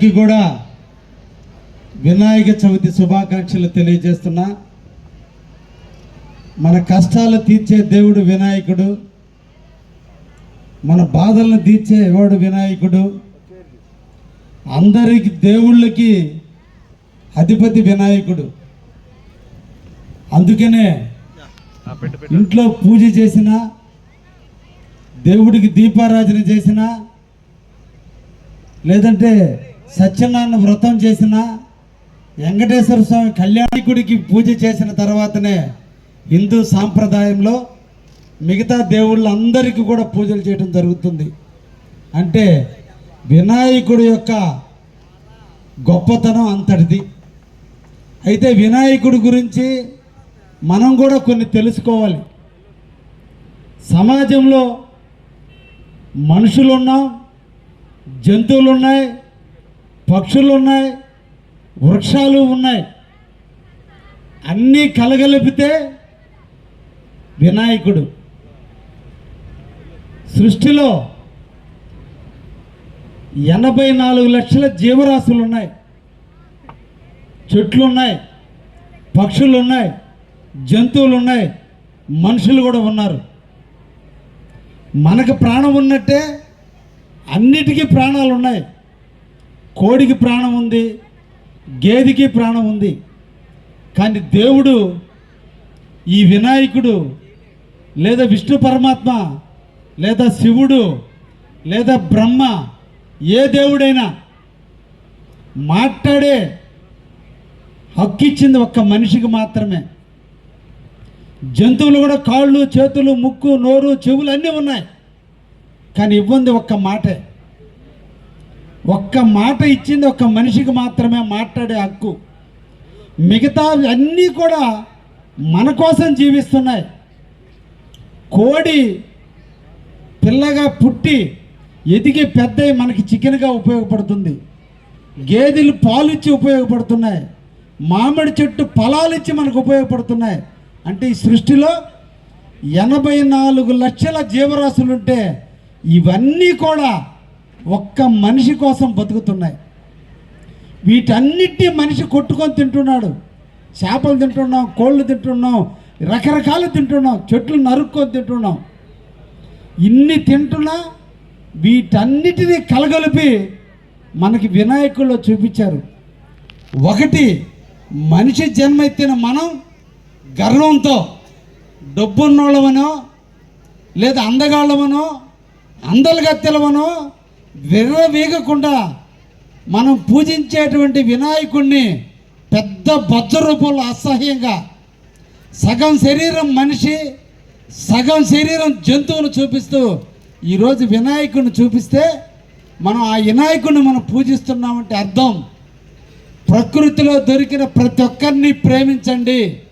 అందరికీ కూడా వినాయక చవితి శుభాకాంక్షలు తెలియజేస్తున్నా. మన కష్టాలు తీర్చే దేవుడు వినాయకుడు. మన బాధలను తీర్చే వాడు వినాయకుడు. అందరికి దేవుళ్ళకి అధిపతి వినాయకుడు. అందుకనే ఇంట్లో పూజ చేసినా దేవుడికి దీపారాధన చేసిన లేదంటే సత్యనారాయణ వ్రతం చేసిన వెంకటేశ్వర స్వామి కళ్యాణికుడికి పూజ చేసిన తర్వాతనే హిందూ సాంప్రదాయంలో మిగతా దేవుళ్ళందరికీ కూడా పూజలు చేయడం జరుగుతుంది. అంటే వినాయకుడి యొక్క గొప్పతనం అంతటిది. అయితే వినాయకుడి గురించి మనం కూడా కొన్ని తెలుసుకోవాలి. సమాజంలో మనుషులు ఉన్నాం జంతువులు ఉన్నాయి పక్షులు ఉన్నాయి వృక్షాలు ఉన్నాయి. అన్నీ కలగలిపితే వినాయకుడు. సృష్టిలో ఎనభై నాలుగు లక్షల జీవరాశులు ఉన్నాయి. చెట్లు ఉన్నాయి పక్షులు ఉన్నాయి జంతువులు ఉన్నాయి మనుషులు కూడా ఉన్నారు. మనకు ప్రాణం ఉన్నట్టే అన్నిటికీ ప్రాణాలు ఉన్నాయి. కోడికి ప్రాణం ఉంది గేదెకి ప్రాణం ఉంది. కానీ దేవుడు ఈ వినాయకుడు లేదా విష్ణు పరమాత్మ లేదా శివుడు లేదా బ్రహ్మ ఏ దేవుడైనా మాట్లాడే హక్కు ఇచ్చింది ఒక్క మనిషికి మాత్రమే. జంతువులు కూడా కాళ్ళు చేతులు ముక్కు నోరు చెవులు అన్నీ ఉన్నాయి. కానీ ఇవ్వంది ఒక్క మాటే. ఒక్క మాట ఇచ్చింది ఒక్క మనిషికి మాత్రమే మాట్లాడే హక్కు. మిగతా అన్నీ కూడా మన కోసం జీవిస్తున్నాయి. కోడి పిల్లగా పుట్టి ఎదిగి పెద్ద మనకి చికెన్గా ఉపయోగపడుతుంది. గేదెలు పాలిచ్చి ఉపయోగపడుతున్నాయి. మామిడి చెట్టు ఫలాలు ఇచ్చి మనకు ఉపయోగపడుతున్నాయి. అంటే ఈ సృష్టిలో ఎనభై నాలుగు లక్షల జీవరాశులు ఉంటే ఇవన్నీ కూడా ఒక్క మనిషి కోసం బతుకుతున్నాయి. వీటన్నిటినీ మనిషి కొట్టుకొని తింటున్నాడు. చేపలు తింటున్నాం కోళ్ళు తింటున్నాం రకరకాలు తింటున్నాం చెట్లు నరుక్కొని తింటున్నాం. ఇన్ని తింటున్నా వీటన్నిటినీ కలగలిపి మనకి వినాయకుల్లో చూపించారు. ఒకటి మనిషి జన్మ ఎత్తిన మనం గర్వంతో డబ్బున్నోళ్ళమనో లేదా అందగాళ్ళమనో అందలగత్తెలమనో విర్రవీగకుండా మనం పూజించేటువంటి వినాయకుణ్ణి పెద్ద బజ్జ రూపంలో అసహ్యంగా సగం శరీరం మనిషి సగం శరీరం జంతువును చూపిస్తూ ఈరోజు వినాయకుడిని చూపిస్తే మనం ఆ వినాయకుడిని మనం పూజిస్తున్నామంటే అర్థం. ప్రకృతిలో దొరికిన ప్రతి ఒక్కరిని ప్రేమించండి.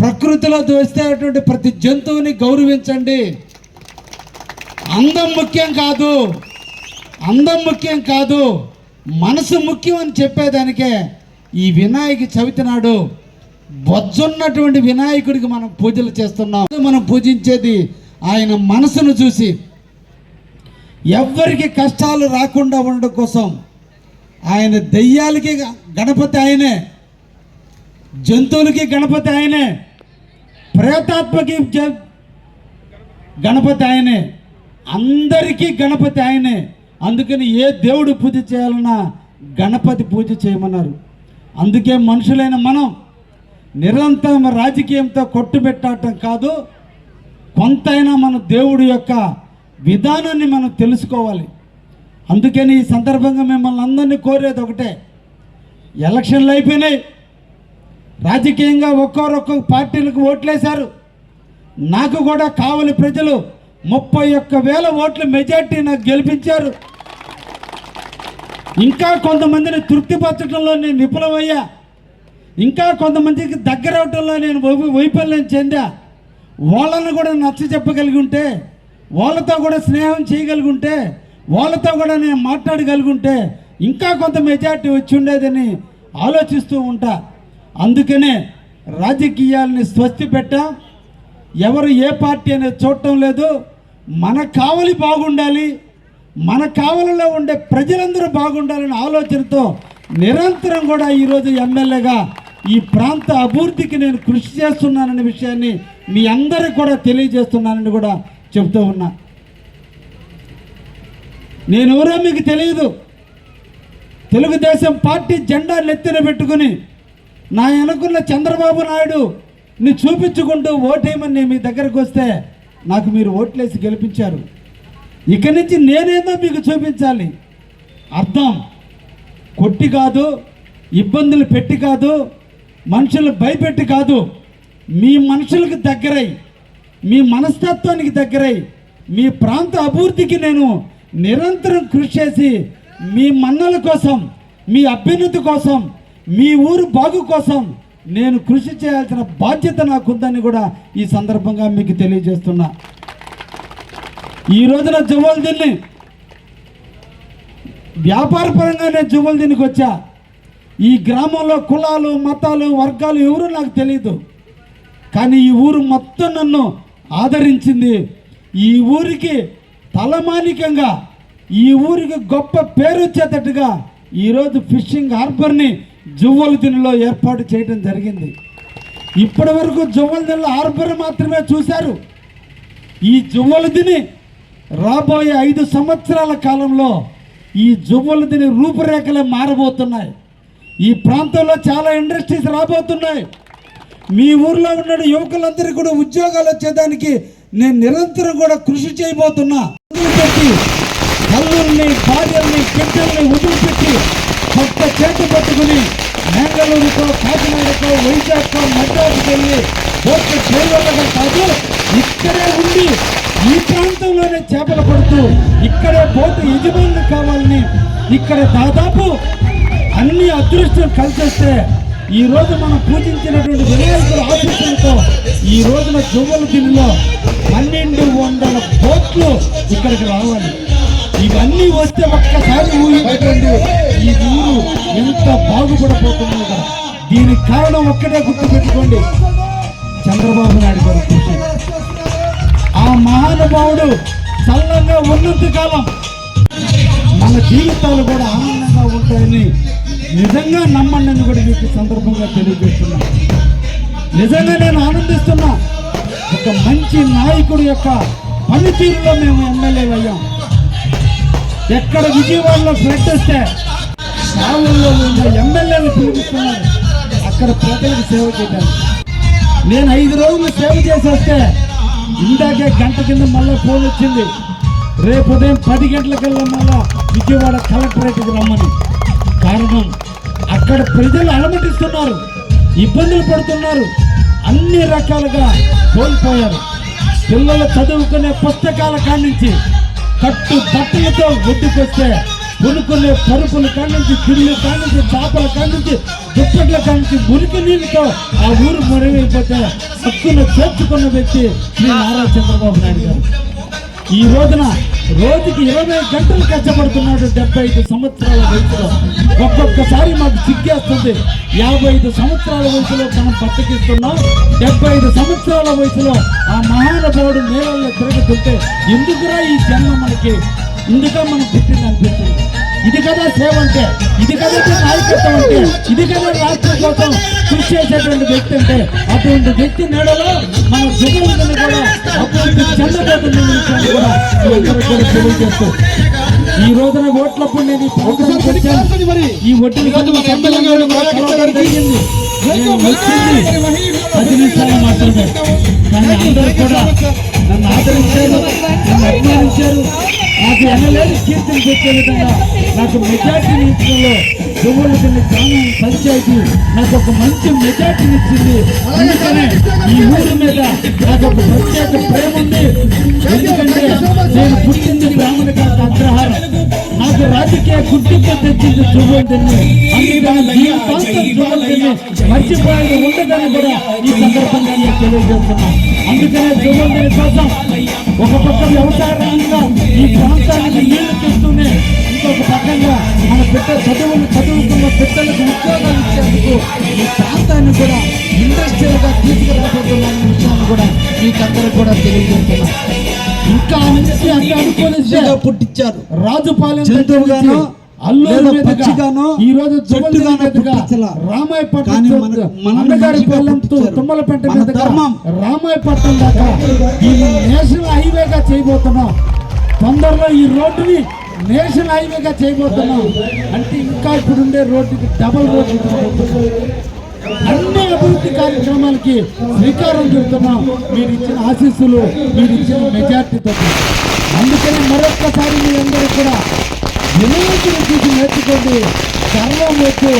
ప్రకృతిలో దొరికేటువంటి ప్రతి జంతువుని గౌరవించండి. అందం ముఖ్యం కాదు. అందం ముఖ్యం కాదు మనసు ముఖ్యం అని చెప్పేదానికే ఈ వినాయక చవితి నాడు బొజ్జున్నటువంటి వినాయకుడికి మనం పూజలు చేస్తున్నాం. మనం పూజించేది ఆయన మనసును చూసి ఎవ్వరికి కష్టాలు రాకుండా ఉండడం కోసం ఆయన దెయ్యాలకి గణపతి ఆయనే జంతువులకి గణపతి ఆయనే ప్రేతాత్మకి గణపతి ఆయనే అందరికీ గణపతి ఆయనే. అందుకని ఏ దేవుడు పూజ చేయాలన్నా గణపతి పూజ చేయమన్నారు. అందుకే మనుషులైన మనం నిరంతరం రాజకీయంతో కొట్టుబెట్టడం కాదు కొంతైనా మన దేవుడి యొక్క విధానాన్ని మనం తెలుసుకోవాలి. అందుకని ఈ సందర్భంగా మిమ్మల్ని అందరినీ కోరేది ఒకటే ఎలక్షన్లు అయిపోయినాయి. రాజకీయంగా ఒక్కొరొక్క పార్టీలకు ఓట్లేశారు. నాకు కూడా కావలి ప్రజలు ముప్పై ఒక్క వేల ఓట్ల మెజార్టీ నాకు గెలిపించారు. ఇంకా కొంతమందిని తృప్తిపరచడంలో నేను విఫలమయ్యా. ఇంకా కొంతమందికి దగ్గర అవటంలో నేను వైఫల్యం చెందా. వాళ్ళను కూడా నచ్చ చెప్పగలిగి ఉంటే వాళ్ళతో కూడా స్నేహం చేయగలిగి ఉంటే వాళ్ళతో కూడా నేను మాట్లాడగలిగి ఉంటే ఇంకా కొంత మెజార్టీ వచ్చి ఉండేదని ఆలోచిస్తూ ఉంటా. అందుకనే రాజకీయాలని స్వస్తి పెట్టా. ఎవరు ఏ పార్టీ అనేది చూడటం లేదు. మన కావలి బాగుండాలి మన కావలిలో ఉండే ప్రజలందరూ బాగుండాలనే ఆలోచనతో నిరంతరం కూడా ఈరోజు ఎమ్మెల్యేగా ఈ ప్రాంత అభివృద్ధికి నేను కృషి చేస్తున్నాననే విషయాన్ని మీ అందరికి కూడా తెలియజేస్తున్నానని కూడా చెబుతూ ఉన్నా. నేను ఎవరో మీకు తెలియదు. తెలుగుదేశం పార్టీ జెండా నెత్తిన పెట్టుకుని నా వెనుకున్న చంద్రబాబు నాయుడు ని చూపించుకుంటూ ఓటేయమని మీ దగ్గరకు వస్తే నాకు మీరు ఓట్లేసి గెలిపించారు. ఇక నుంచి నేనేదో మీకు చూపించాలి. అర్థం? కొట్టి కాదు ఇబ్బందులు పెట్టి కాదు మనుషులు భయపెట్టి కాదు. మీ మనుషులకు దగ్గరై మీ మనస్తత్వానికి దగ్గరై మీ ప్రాంత అభివృద్ధికి నేను నిరంతరం కృషి చేసి మీ మన్నల కోసం మీ అభ్యున్నతి కోసం మీ ఊరు బాగు కోసం నేను కృషి చేయాల్సిన బాధ్యత నాకుందని కూడా ఈ సందర్భంగా మీకు తెలియజేస్తున్నా. ఈ రోజున జువ్వలదిన్ని వ్యాపారపరంగా నేను జువ్వలదిన్నికి వచ్చా. ఈ గ్రామంలో కులాలు మతాలు వర్గాలు ఎవరు నాకు తెలియదు కానీ ఈ ఊరు మొత్తం నన్ను ఆదరించింది. ఈ ఊరికి తలమానికంగా ఈ ఊరికి గొప్ప పేరు వచ్చేటట్టుగా ఈరోజు ఫిషింగ్ హార్బర్ని జువ్వలదిన్నిలో ఏర్పాటు చేయడం జరిగింది. ఇప్పటి వరకు జువ్వలదిన్లో హార్బర్ మాత్రమే చూశారు. ఈ జువ్వలదిని రాబోయే ఐదు సంవత్సరాల కాలంలో ఈ జువ్వల దిని రూపురేఖలే మారబోతున్నాయి. ఈ ప్రాంతంలో చాలా ఇండస్ట్రీస్ రాబోతున్నాయి. మీ ఊర్లో ఉన్న యువకులందరికీ కూడా ఉద్యోగాలు వచ్చేదానికి నేను నిరంతరం కూడా కృషి చేయబోతున్నా. వదిలిపెట్టి తల్లుల్ని భార్యల్ని బిడ్డల్ని వదిలిపెట్టి చేతి పట్టుకుని బెంగళూరుకో కాకినాడతో వైజాగ్కో మద్రాసుకి వెళ్ళి పోర్టు డ్రైవర్లుగా కాదు ఇక్కడే ఉండి ఈ ప్రాంతంలోనే చేపలు పడుతూ ఇక్కడే బోటు యజమానులు కావాలని ఇక్కడ దాదాపు అన్ని అదృష్టం కలిసేస్తే ఈ రోజు మనం పూజించినటువంటి వినాయకుల ఆశీస్సులతో ఈ రోజున జువ్వల దిల్లులో పన్నెండు వందల బోట్లు ఇక్కడికి రావాలి. ఇవన్నీ వస్తే ఒక్కసారి ఊహించండి. ఈ ఊరు ఎంత బాగుపడపోతుందో కదా. దీనికి కారణం ఒక్కటే గుర్తుపెట్టుకోండి. చంద్రబాబు నాయుడు గారు కృషి. ఆ మహానుభావుడు చల్లంగా ఉన్నంత కాలం మన జీవితాలు కూడా ఆనందంగా ఉంటాయని నిజంగా నమ్మండి అని కూడా మీకు సందర్భంగా తెలియజేస్తున్నా. నిజంగా నేను ఆనందిస్తున్నా. ఒక మంచి నాయకుడి యొక్క పనితీరులో మేము ఎమ్మెల్యే అయ్యాం ఎక్కడ విజయవాడలో ఫ్లడ్ వస్తే సావుల్లో ఉన్న ఎమ్మెల్యేలు పిలిపిస్తున్నారు. అక్కడ ప్రజలకు సేవ చేయడానికి నేను ఐదు రోజులు సేవ చేసేస్తే ఇందాకే గంట కింద మళ్ళీ ఫోన్ వచ్చింది. రేపు ఉదయం పది గంటలకల్లా మళ్ళా విజయవాడ కలెక్టరేట్కి రమ్మని. కారణం అక్కడ ప్రజలు అలమటిస్తున్నారు. ఇబ్బందులు పడుతున్నారు. అన్ని రకాలుగా కోల్పోయారు. పిల్లలు చదువుకునే పుస్తకాల కానించి కట్టు బట్టలతో ఒడ్డుకొస్తే పునుకులు పరుపుల కానుంచి తిల్లు కానుంచి చేపల కానించి దుప్పట్ల కానించి మురికి నీళ్ళతో ఆ ఊరు మొరవైపోతే హక్కును చేర్చుకున్న వ్యక్తి శ్రీ నారా చంద్రబాబు నాయుడు గారు. ఈ రోజున రోజుకి ఇరవై గంటలు కష్టపడుతున్నాడు డెబ్బై ఐదు సంవత్సరాల వయసులో. ఒక్కొక్కసారి మాకు సిగ్గేస్తుంది యాభై ఐదు సంవత్సరాల వయసులో మనం బతికిస్తున్నాం. డెబ్బై ఐదు సంవత్సరాల వయసులో ఆ మహానుభావుడు నేలలో తిరుగుతుంటే ఎందుకురా ఈ జన్మ మనకి? ఇందుక మనం పుట్టింది అనిపిస్తుంది. ఇది కదా సేవ అంటే ఇది కదా నాయకత్వం అంటే ఇది కదా రాష్ట్రం కోసం కృషి చేసేటువంటి వ్యక్తి అంటే అటువంటి వ్యక్తి నేడలో మన జగన్ కూడా అభివృద్ధి తెలియజేస్తూ ఈ రోజున ఓట్లప్పుడు నేను ఈ ఒడ్డు పది నిమిషాలు మాత్రమే. కానీ అందరూ కూడా నన్ను ఆదరించారు. నన్ను అభిమానించారు. నాకు ఎమ్మెల్యేలు కీర్తిని చెప్పే విధంగా నాకు మెజార్టీని ఇచ్చడంలో దువ్వులు కొన్ని గ్రామం పంచాయతీ నాకు ఒక మంచి మెజార్టీని ఇచ్చింది అందుకనే ఈ ఊరి మీద నాకు ఒక ప్రత్యేక ప్రేమ ఉంది. ఎందుకంటే నేను పుట్టింది బ్రాహ్మణ కాక అగ్రహారం నాకు రాజకీయ గుర్తింపు తెచ్చింది దువ్వుంటుంది అందుకని జీవితాంతం దువ్వుంటుంది మర్చిపోయేది ఉండదని కూడా ఈ సందర్భంగా నేను తెలియజేస్తున్నాను. అందుకనే దువ్వుందని కోసం ఒక పక్క వ్యవసాయ రంగం ఈ ప్రాంతానికి నీళ్ళు తెస్తూనే ఇంకొక పక్కగా మన బిడ్డ చదువులు చదువుకున్న బిడ్డలకు ఉద్యోగాలు ఇచ్చేందుకు ఈ ప్రాంతాన్ని కూడా ఇండస్ట్రియల్గా తీసుకురాబోతున్న విషయాన్ని కూడా మీకందరూ కూడా తెలియజేస్తున్నాం ఇంకా అన్ని అనుకోలేదు పుట్టించారు రాజుపాలెం జంతువుగానో, ఈ రోజు. రామాయపట్నం. తుమ్మలపేట. రామాయపట్నం దాకా ఈ నేషనల్ హైవేగా చేయబోతున్నాం తొందరలో ఈ రోడ్డుని నేషనల్ హైవేగా చేయబోతున్నాం. అంటే ఇంకా ఇప్పుడుండే రోడ్డుకి డబల్ రోడ్డు అన్ని అభివృద్ధి కార్యక్రమాలకి శ్రీకారం చుడుతున్నాం. మీరు ఇచ్చిన ఆశీస్సులు మీరు ఇచ్చిన మెజార్టీతో. అందుకని మరొక్కసారి మీ అందరూ కూడా వినాయకుని చూసి నేర్చుకోండి. గర్వం వచ్చి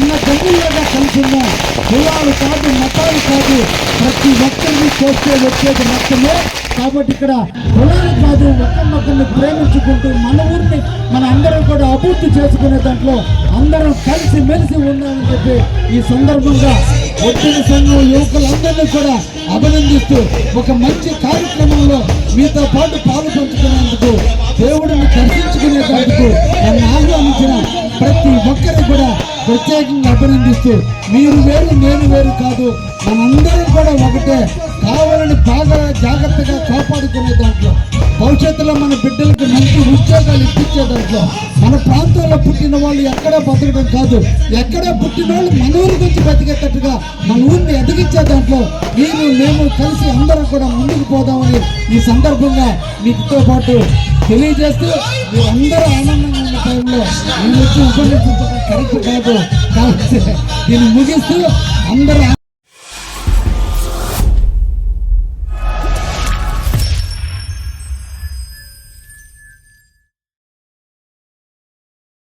ఉన్న గంగుల్లాగా కలిసి ఉన్నాం. కులాలు కాదు మతాలు కాదు ప్రతి ఒక్కరిని చేస్తే వచ్చేది మొత్తమే. కాబట్టి ఇక్కడ కులాలు కాదు ఒకరినొకరిని ప్రేమించుకుంటూ మన ఊరిని మన అందరం కూడా అభివృద్ధి చేసుకునే దాంట్లో అందరం కలిసి మెలిసి ఉండాలని చెప్పి ఈ సందర్భంగా వచ్చిన సంఘం యువకులందరినీ కూడా అభినందిస్తూ ఒక మంచి కార్యక్రమంలో మీతో పాటు పాలు పంచుకునేందుకు దేవుడిని దర్శించుకునేందుకు నన్ను ఆహ్వానించిన ప్రతి ఒక్కరిని కూడా ప్రత్యేకంగా అభినందిస్తూ మీరు వేరు నేను వేరు కాదు మనందరం కూడా ఒకటే కావాలని బాగా జాగ్రత్తగా కాపాడుకునే దాంట్లో భవిష్యత్తులో మన బిడ్డలకు మంచి ఉద్యోగాలు ఇప్పించే దాంట్లో మన ప్రాంతంలో పుట్టిన వాళ్ళు ఎక్కడ బతకడం కాదు. ఎక్కడా పుట్టిన వాళ్ళు మన ఊరి గురించి బతికేటట్టుగా మన ఊరిని ఎదిగించే దాంట్లో నేను మేము కలిసి అందరం కూడా ముందుకు పోదామని ఈ సందర్భంగా మీతో పాటు తెలియజేస్తూ మీరందరూ ఆనందంగా ఉన్న టైంలో నేను వచ్చి ఉపన్యసించడం కరెక్ట్ కాదు. కాబట్టి దీన్ని ముగిస్తూ అందరూ